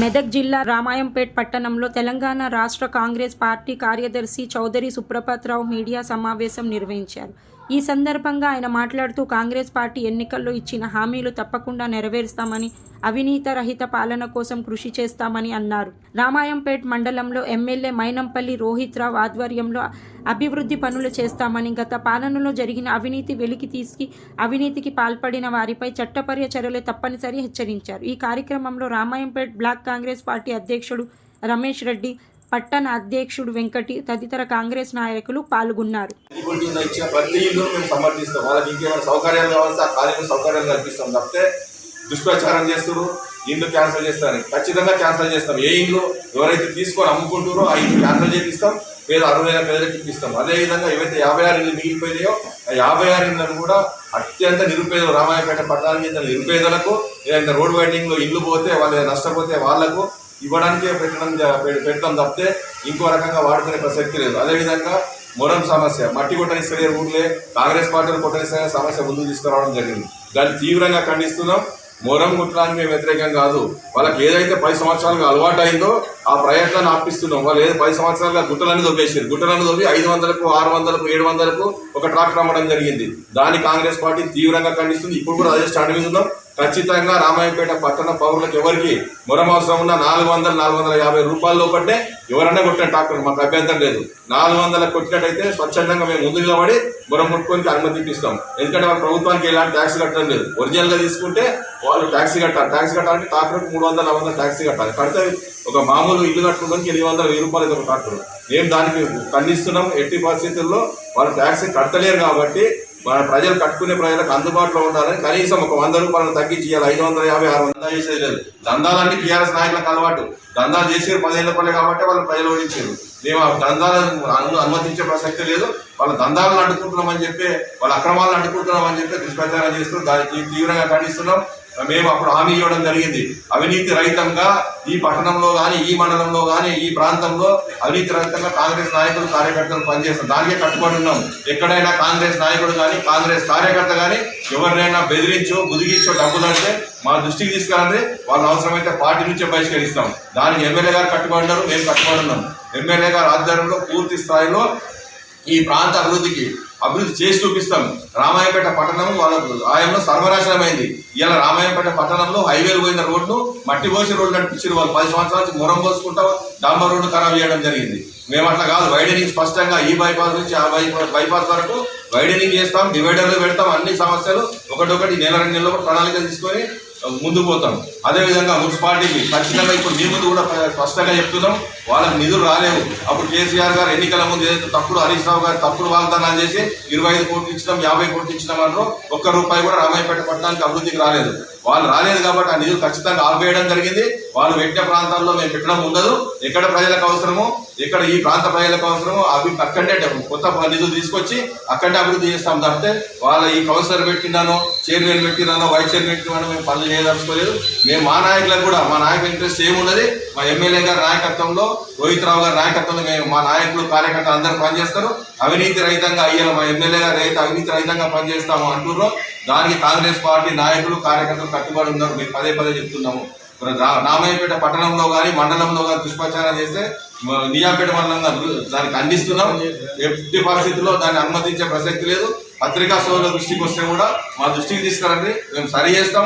మెదక్ జిల్లా రామాయంపేట్ పట్టణంలో తెలంగాణ రాష్ట్ర కాంగ్రెస్ పార్టీ కార్యదర్శి చౌదరి సుప్రభాత్రావు మీడియా సమావేశం నిర్వహించారు. ఈ సందర్భంగా ఆయన మాట్లాడుతూ కాంగ్రెస్ పార్టీ ఎన్నికల్లో ఇచ్చిన హామీలు తప్పకుండా నెరవేరుస్తామని అవినీత రహిత పాలన కోసం కృషి చేస్తామని అన్నారు. రామాయంపేట్ మండలంలో ఎమ్మెల్యే మైనంపల్లి రోహిత్ రావు ఆధ్వర్యంలో అభివృద్ధి పనులు చేస్తామని గత పాలనలో జరిగిన అవినీతి వెలికి తీసి అవినీతికి పాల్పడిన వారిపై చట్టపర్య చర్యలు తప్పనిసరి హెచ్చరించారు. ఈ కార్యక్రమంలో రామాయంపేట్ బ్లాక్ కాంగ్రెస్ పార్టీ అధ్యక్షుడు రమేష్ రెడ్డి పట్టణ అధ్యక్షుడు వెంకటి తదితర కాంగ్రెస్ నాయకులు పాల్గొన్నారు. ప్రతి మేము సమర్థిస్తాం. వాళ్ళకి ఇంకేమైనా సౌకర్యాలు కావాల్సి ఆ కాలేజీలో సౌకర్యాలు కల్పిస్తాం తప్పితే దుష్ప్రచారం చేస్తారు ఇండ్లు క్యాన్సిల్ చేస్తారని. ఖచ్చితంగా క్యాన్సిల్ చేస్తాం. ఏ ఇండ్లు ఎవరైతే తీసుకొని అమ్ముకుంటారో ఆ ఇండ్లు క్యాన్సిల్ చేపిస్తాం. పేద అర్హులైన పేదలకు ఇప్పిస్తాం. అదేవిధంగా ఏవైతే యాభై ఆరు ఇల్లు మిగిలిపోయినాయో ఆ యాభై ఆరు ఇళ్ళను కూడా అత్యంత నిరుపేదలు రామాయపేట పట్టణానికి నిరుపేదలకు ఏదైతే రోడ్ వైడింగ్లో ఇల్లు పోతే వాళ్ళు నష్టపోతే వాళ్ళకు ఇవ్వడానికే పెట్టడం జ- పె- పెడతాం తప్పితే ఇంకో రకంగా వాడుకునే ప్రసక్తి లేదు. అదేవిధంగా మొరం సమస్య మట్టి కొట్టనిస్తలే ఊర్లే కాంగ్రెస్ పార్టీలు కొట్టనిస్తలే సమస్య ముందుకు తీసుకురావడం జరిగింది. దాన్ని తీవ్రంగా ఖండిస్తున్నాం. మొరం కుట్టడానికి మేము వ్యతిరేకం కాదు. వాళ్ళకి ఏదైతే పది సంవత్సరాలుగా అలవాటు అయిందో ఆ ప్రయత్నాన్ని ఆపిస్తున్నాం. వాళ్ళు ఏదో పది సంవత్సరాలుగా గుట్టలన్నీ దొబ్బేసారు గుట్టలన్నీ దొబ్బి ఐదు వందలకు ఆరు వందలకు ఏడు వందలకు ఒక ట్రాక్టర్ అమ్మడం జరిగింది. దాన్ని కాంగ్రెస్ పార్టీ తీవ్రంగా ఖండిస్తుంది. ఇప్పుడు కూడా అదే స్టాండ్ మీద ఉన్నాం. ఖచ్చితంగా రామాయపేట పట్టణ పౌరులకు ఎవరికి మురమవసరం ఉన్న నాలుగు వందల నాలుగు వందల యాభై రూపాయలు పట్టే ఎవరన్నా కొట్టిన ట్రాక్టర్ మాకు అభ్యంతరం లేదు. నాలుగు వందల కొట్టినట్టయితే స్వచ్ఛందంగా మేము ముందు నిలబడి మురం ముట్టుకొని అనుమతి ఇస్తాం ఎందుకంటే వాళ్ళ ప్రభుత్వానికి ఎలాంటి ట్యాక్స్ కట్టడం లేదు. ఒరిజినల్గా తీసుకుంటే వాళ్ళు ట్యాక్సీ కట్టాలి. ట్యాక్సీ కట్టాలంటే ట్రాక్టర్కి మూడు వందల నాలుగు వందల ట్యాక్సీ కట్టాలి. కడితే ఒక మామూలు ఇల్లు కట్టుకోవడానికి ఎనిమిది వందల వెయ్యి రూపాయలు ఒక ట్రాక్టర్. మేము దానికి ఖండిస్తున్నాం. ఎట్టి పరిస్థితుల్లో వాళ్ళు ట్యాక్సీ కట్టలేరు కాబట్టి మన ప్రజలు కట్టుకునే ప్రజలకు అందుబాటులో ఉండాలని కనీసం ఒక వంద రూపాయలను తగ్గించి ఇవ్వాలి ఐదు వందల యాభై ఆరు వందలు చేసేది లేదు. దందాలన్నీ టీఆర్ఎస్ నాయకులకు అలవాటు. దందాలు చేసేది పదిహేను రూపాయలు కాబట్టి వాళ్ళు ప్రజలు ఓడించారు మేము ఆ దందాలను అనుమతించే ప్రసక్తి లేదు. వాళ్ళ దందాలను అడ్డుకుంటున్నామని చెప్పి వాళ్ళ అక్రమాలను అడ్డుకుంటున్నామని చెప్పి దుష్ప్రచారం చేస్తూ దానికి తీవ్రంగా ఖండిస్తున్నాం. మేము అప్పుడు హామీ ఇవ్వడం జరిగింది. అవినీతి రహితంగా ఈ పట్టణంలో కానీ ఈ మండలంలో కానీ ఈ ప్రాంతంలో అవినీతి రహితంగా కాంగ్రెస్ నాయకులు కార్యకర్తలు పనిచేస్తాం దానికే కట్టుబడి ఉన్నాం. ఎక్కడైనా కాంగ్రెస్ నాయకుడు కానీ కాంగ్రెస్ కార్యకర్త కానీ ఎవరినైనా బెదిరించో ముదిగించో డబ్బులు అంటే మా దృష్టికి తీసుకురండి. వాళ్ళు అవసరమైతే పార్టీ నుంచే బహిష్కరిస్తాం. దానికి ఎమ్మెల్యే గారు కట్టుబడినారు మేము కట్టుబడి ఉన్నాం. ఎమ్మెల్యే గారు ఆధ్వర్యంలో పూర్తి స్థాయిలో ఈ ప్రాంత అభివృద్ధికి అభివృద్ధి చేసి చూపిస్తాం. రామాయపేట పట్టణం వాళ్ళకు ఆయనలో సర్వనాశనమైంది. ఇలా రామాయపేట పట్టణంలో హైవేలు పోయిన రోడ్డు మట్టి పోసి రోడ్డు నడిపించారు వాళ్ళు. పది సంవత్సరాల నుంచి మొరం పోసుకుంటా డాంబర్ రోడ్డు ఖరాబ్ చేయడం జరిగింది. మేము అట్లా కాదు. వైడనింగ్ స్పష్టంగా ఈ బైపాస్ నుంచి ఆ బైపాస్ బైపాస్ వరకు వైడనింగ్ చేస్తాం డివైడర్లు పెడతాం అన్ని సమస్యలు ఒకటొకటి నెల రెండు నెలలు ప్రణాళిక తీసుకొని ముందుకు పోతాం. అదేవిధంగా మున్సిపాలిటీకి ఖచ్చితంగా ఇప్పుడు మీ ముందు కూడా స్పష్టంగా చెప్తున్నాం. వాళ్ళకి నిధులు రాలేవు. అప్పుడు కేసీఆర్ గారు ఎన్నికల ముందు ఏదైతే తప్పుడు హరీష్ రావు గారు తప్పుడు వాగ్దానాలు చేసి ఇరవై ఐదు కోట్లు ఇచ్చినాం యాభై కోట్లు ఇచ్చినాం అంటారు ఒక్క రూపాయి కూడా రామాయపేట పట్టణానికి అభివృద్ధికి రాలేదు. వాళ్ళు రాలేదు కాబట్టి ఆ నిధులు ఖచ్చితంగా ఆపేయడం జరిగింది. వాళ్ళు పెట్టిన ప్రాంతాల్లో మేము పెట్టడం ఉండదు. ఎక్కడ ప్రజలకు అవసరమో ఎక్కడ ఈ ప్రాంత ప్రజలకు అవసరమో అవి అక్కడే కొత్త నిధులు తీసుకొచ్చి అక్కడే అభివృద్ధి చేస్తాం తప్పితే వాళ్ళ ఈ కౌన్సిలర్ పెట్టినానో చైర్మన్ పెట్టినానో వైస్ చైర్మన్ పెట్టినానో మేము పనులు చేయదలుచుకోలేదు. మేము మా నాయకులకు కూడా మా నాయకుల ఇంట్రెస్ట్ ఏమున్నది మా ఎమ్మెల్యే గారి నాయకత్వంలో రోహిత్ రావు గారి నాయకత్వంలో మేము మా నాయకులు కార్యకర్తలు అందరూ పనిచేస్తారు. అవినీతి రహితంగా అయ్యాలి మా ఎమ్మెల్యే గారు అయితే అవినీతి రహితంగా పనిచేస్తాము అంటున్నారో దానికి కాంగ్రెస్ పార్టీ నాయకులు కార్యకర్తలు కట్టుబడి ఉన్నారు. మేము పదే పదే చెప్తున్నాము. నామయ్యపేట పట్టణంలో కానీ మండలంలో కానీ దుష్ప్రచారం చేస్తే మ- నిజాంపేట మండలంగా దానికి ఖండిస్తున్నాం. ఎట్టి పరిస్థితుల్లో దాన్ని అనుమతించే ప్రసక్తి లేదు. పత్రికా సోదరుల దృష్టికి వస్తే కూడా మా దృష్టికి తీసుకురండి. మేము సరి చేస్తాం.